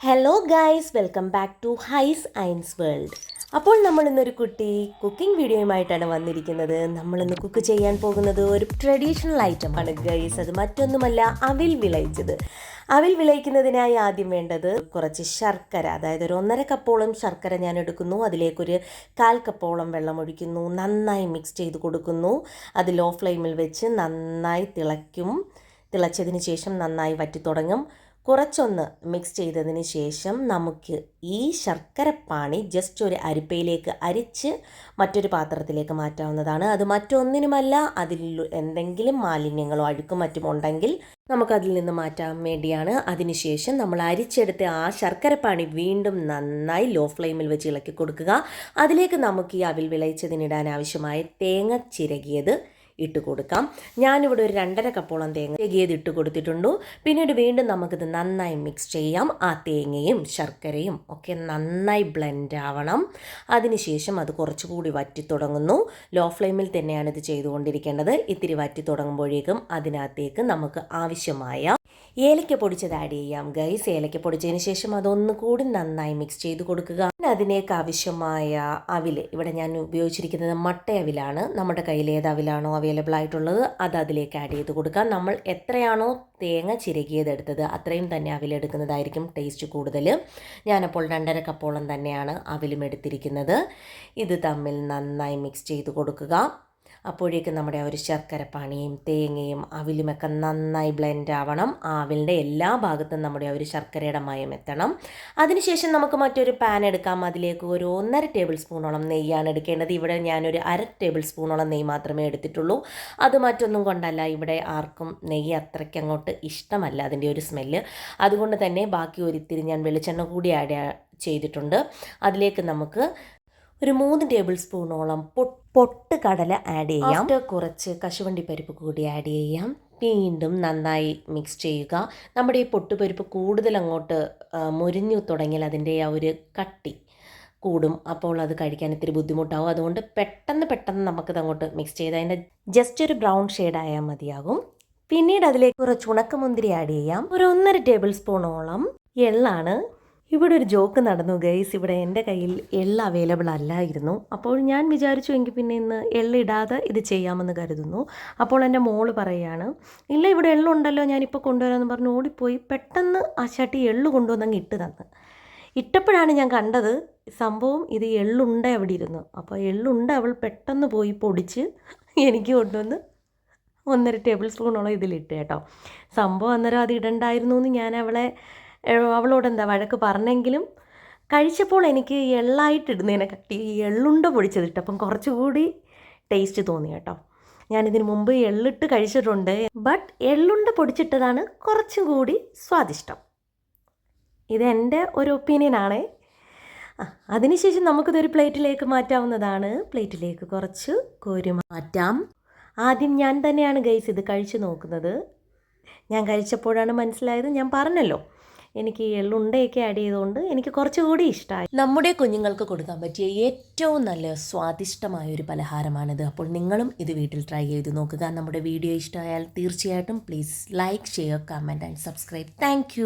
Hello guys welcome back to high ഐൻസ് world അപ്പോൾ നമ്മൾ ഇന്നൊരു കുട്ടി കുക്കിംഗ് വീഡിയോയുമായിട്ടാണ് വന്നിരിക്കുന്നത്. നമ്മൾ ഇന്ന് കുക്ക് ചെയ്യാൻ പോകുന്നത് ഒരു ട്രഡീഷണൽ ആണ് ഗൈസ് അത് മറ്റൊന്നുമല്ല അവിൽ വിളയിച്ചത്. അവിൽ വിളയിക്കുന്നതിനായി ആദ്യം വേണ്ടത് കുറച്ച് ശർക്കര അതായത് ഒരു ഒന്നര കപ്പോളം ശർക്കര ഞാൻ എടുക്കുന്നു. അതിലേക്കൊരു കാൽ കപ്പോളം വെള്ളം ഒഴിക്കുന്നു. നന്നായി മിക്സ് ചെയ്ത് കൊടുക്കുന്നു. അത് ലോ ഫ്ലെയിമിൽ വെച്ച് നന്നായി തിളയ്ക്കും. തിളച്ചതിന് ശേഷം നന്നായി വറ്റി തുടങ്ങും കുറച്ചൊന്ന് മിക്സ് ചെയ്തതിന് ശേഷം നമുക്ക് ഈ ശർക്കരപ്പാണി ജസ്റ്റ് ഒരു അരിപ്പയിലേക്ക് അരിച്ച് മറ്റൊരു പാത്രത്തിലേക്ക് മാറ്റാവുന്നതാണ്. അത് മറ്റൊന്നിനുമല്ല അതിൽ എന്തെങ്കിലും മാലിന്യങ്ങളോ അഴുക്കും മറ്റും ഉണ്ടെങ്കിൽ നമുക്കതിൽ നിന്ന് മാറ്റാൻ വേണ്ടിയാണ്. അതിനുശേഷം നമ്മൾ അരിച്ചെടുത്ത് ആ ശർക്കരപ്പാണി വീണ്ടും നന്നായി ലോ ഫ്ലെയിമിൽ വെച്ച് ഇളക്കി കൊടുക്കുക. അതിലേക്ക് നമുക്ക് ഈ അവിൽ വിളയിച്ചതിനിടാൻ ആവശ്യമായ തേങ്ങ ചിരകിയത് ഇട്ട് കൊടുക്കാം. ഞാനിവിടെ ഒരു രണ്ടര കപ്പോളം തേങ്ങ ചെകിയത് ഇട്ട് കൊടുത്തിട്ടുണ്ട്. പിന്നീട് വീണ്ടും നമുക്കിത് നന്നായി മിക്സ് ചെയ്യാം. ആ തേങ്ങയും ശർക്കരയും ഒക്കെ നന്നായി ബ്ലെൻഡ് ആവണം. അതിനുശേഷം അത് കുറച്ചുകൂടി വറ്റി തുടങ്ങുന്നു. ലോ ഫ്ലെയിമിൽ തന്നെയാണ് ഇത് ചെയ്തുകൊണ്ടിരിക്കേണ്ടത്. ഇത്തിരി വറ്റി തുടങ്ങുമ്പോഴേക്കും അതിനകത്തേക്ക് നമുക്ക് ആവശ്യമായ ഏലക്ക പൊടിച്ചത് ആഡ് ചെയ്യാം ഗൈസ് ഏലക്ക പൊടിച്ചതിന് ശേഷം അതൊന്ന് കൂടി നന്നായി മിക്സ് ചെയ്ത് കൊടുക്കുക. അതിനേക്ക് ആവശ്യമായ അവിൽ ഇവിടെ ഞാൻ ഉപയോഗിച്ചിരിക്കുന്നത് മട്ട അവിലാണ്. നമ്മുടെ കയ്യിൽ ഏത് അവിലാണോ അവൈലബിൾ ആയിട്ടുള്ളത് അത് അതിലേക്ക് ആഡ് ചെയ്ത് കൊടുക്കാം നമ്മൾ എത്രയാണോ തേങ്ങ ചിരകിയതെടുത്തത് അത്രയും തന്നെ അവിലെടുക്കുന്നതായിരിക്കും ടേസ്റ്റ് കൂടുതൽ. ഞാനപ്പോൾ രണ്ടര കപ്പോളം തന്നെയാണ് അവിലും എടുത്തിരിക്കുന്നത്. ഇത് തമ്മിൽ നന്നായി മിക്സ് ചെയ്ത് കൊടുക്കുക. അപ്പോഴേക്കും നമ്മുടെ ഒരു ശർക്കര പാനിയും തേങ്ങയും അവിലുമൊക്കെ നന്നായി ബ്ലെൻഡ് ആവണം. ആവിലിന്റെ എല്ലാ ഭാഗത്തും നമ്മുടെ ഒരു ശർക്കരയുടെ മയം എത്തണം. അതിനുശേഷം നമുക്ക് മറ്റൊരു പാൻ എടുക്കാം. അതിലേക്ക് ഒരു ഒന്നര ടേബിൾ സ്പൂണോളം നെയ്യാണ് എടുക്കേണ്ടത്. ഇവിടെ ഞാനൊരു അര ടേബിൾ സ്പൂണോളം നെയ്യ് മാത്രമേ എടുത്തിട്ടുള്ളൂ. അത് മറ്റൊന്നും കൊണ്ടല്ല. ഇവിടെ ആർക്കും നെയ്യ് അത്രയ്ക്ക് അങ്ങോട്ട് ഇഷ്ടമല്ല അതിന്റെ ഒരു സ്മെല്ല് അതുകൊണ്ട് തന്നെ ബാക്കി ഒരിത്തിരി ഞാൻ വെളിച്ചെണ്ണ കൂടി ആഡ് ചെയ്തിട്ടുണ്ട്. അതിലേക്ക് നമുക്ക് ഒരു മൂന്ന് ടേബിൾ സ്പൂണോളം പൊട്ട് കടല ആഡ് ചെയ്യാം. കുറച്ച് കശുവണ്ടി പരിപ്പ് കൂടി ആഡ് ചെയ്യാം. വീണ്ടും നന്നായി മിക്സ് ചെയ്യുക. നമ്മുടെ ഈ പൊട്ടുപരിപ്പ് കൂടുതൽ അങ്ങോട്ട് മുരിഞ്ഞു തുടങ്ങിയാൽ അതിന്റെ ആ ഒരു കട്ടി കൂടും. അപ്പോൾ അത് കഴിക്കാൻ ഇത്തിരി ബുദ്ധിമുട്ടാവും. അതുകൊണ്ട് പെട്ടെന്ന് പെട്ടെന്ന് നമുക്കത് അങ്ങോട്ട് മിക്സ് ചെയ്ത് അതിന്റെ ജസ്റ്റ് ഒരു ബ്രൗൺ ഷെയ്ഡ് ആയാൽ മതിയാകും. പിന്നീട് അതിലേക്ക് കുറച്ച് ഉണക്കമുന്തിരി ആഡ് ചെയ്യാം. ഒരു ഒന്നര ടേബിൾ സ്പൂണോളം എള്ളാണ് ഇവിടെ ഒരു ജോക്ക് നടന്നു ഗൈസ് ഇവിടെ എന്റെ കയ്യിൽ എള്ള അവൈലബിൾ അല്ലായിരുന്നു. അപ്പോൾ ഞാൻ വിചാരിച്ചു എങ്കിൽ പിന്നെ ഇന്ന് എള്ളിടാതെ ഇത് ചെയ്യാമെന്ന് കരുതുന്നു. അപ്പോൾ എന്റെ മോൾ പറയുകയാണ് ഇല്ല ഇവിടെ എള്ളുണ്ടല്ലോ ഞാനിപ്പോൾ കൊണ്ടുവരാമെന്ന് പറഞ്ഞ്. ഓടിപ്പോയി. പെട്ടെന്ന് ആ ചട്ടി എള്ളു കൊണ്ടുവന്നങ്ങ് ഇട്ട് തന്ന്. ഇട്ടപ്പോഴാണ് ഞാൻ കണ്ടത് സംഭവം ഇത് എള്ളുണ്ട് അവിടെ ഇരുന്നു. അപ്പോൾ എള്ളുണ്ട് അവൾ പെട്ടെന്ന് പോയി പൊടിച്ച് എനിക്ക് കൊണ്ടുവന്ന് ഒന്നര ടേബിൾ സ്പൂണോളം ഇതിലിട്ട് കേട്ടോ. സംഭവം അന്നേരം അത് ഇടണ്ടായിരുന്നു എന്ന് ഞാൻ അവളെ അവളോട് എന്താ വഴക്ക് പറഞ്ഞെങ്കിലും കഴിച്ചപ്പോൾ എനിക്ക് എള്ളായിട്ടിടുന്നതിനെ കട്ടി എള്ളുണ്ട പൊടിച്ചതിട്ടപ്പം കുറച്ചുകൂടി ടേസ്റ്റ് തോന്നി കേട്ടോ. ഞാനിതിന് മുമ്പ് എള്ളിട്ട് കഴിച്ചിട്ടുണ്ട്. ബട്ട് എള്ളുണ്ട പൊടിച്ചിട്ടതാണ് കുറച്ചും കൂടി സ്വാദിഷ്ടം. ഇതെന്റെ ഒരു ഒപ്പീനിയനാണ് അതിനുശേഷം നമുക്കിതൊരു പ്ലേറ്റിലേക്ക് മാറ്റാവുന്നതാണ്. പ്ലേറ്റിലേക്ക് കുറച്ച് കോരി മാറ്റാം. ആദ്യം ഞാൻ തന്നെയാണ് ഗൈസ് ഇത് കഴിച്ചു നോക്കുന്നത്. ഞാൻ കഴിച്ചപ്പോഴാണ് മനസ്സിലായത്. ഞാൻ പറഞ്ഞല്ലോ. എനിക്ക് എള്ളുണ്ടയൊക്കെ ആഡ് ചെയ്തുകൊണ്ട് എനിക്ക് കുറച്ചുകൂടി ഇഷ്ടമായി നമ്മുടെ കുഞ്ഞുങ്ങൾക്ക് കൊടുക്കാൻ പറ്റിയ ഏറ്റവും നല്ല സ്വാദിഷ്ടമായ ഒരു പലഹാരമാണിത്. അപ്പോൾ നിങ്ങളും ഇത് വീട്ടിൽ ട്രൈ ചെയ്ത് നോക്കുക. നമ്മുടെ വീഡിയോ ഇഷ്ടമായാൽ തീർച്ചയായിട്ടും please like share comment and subscribe thank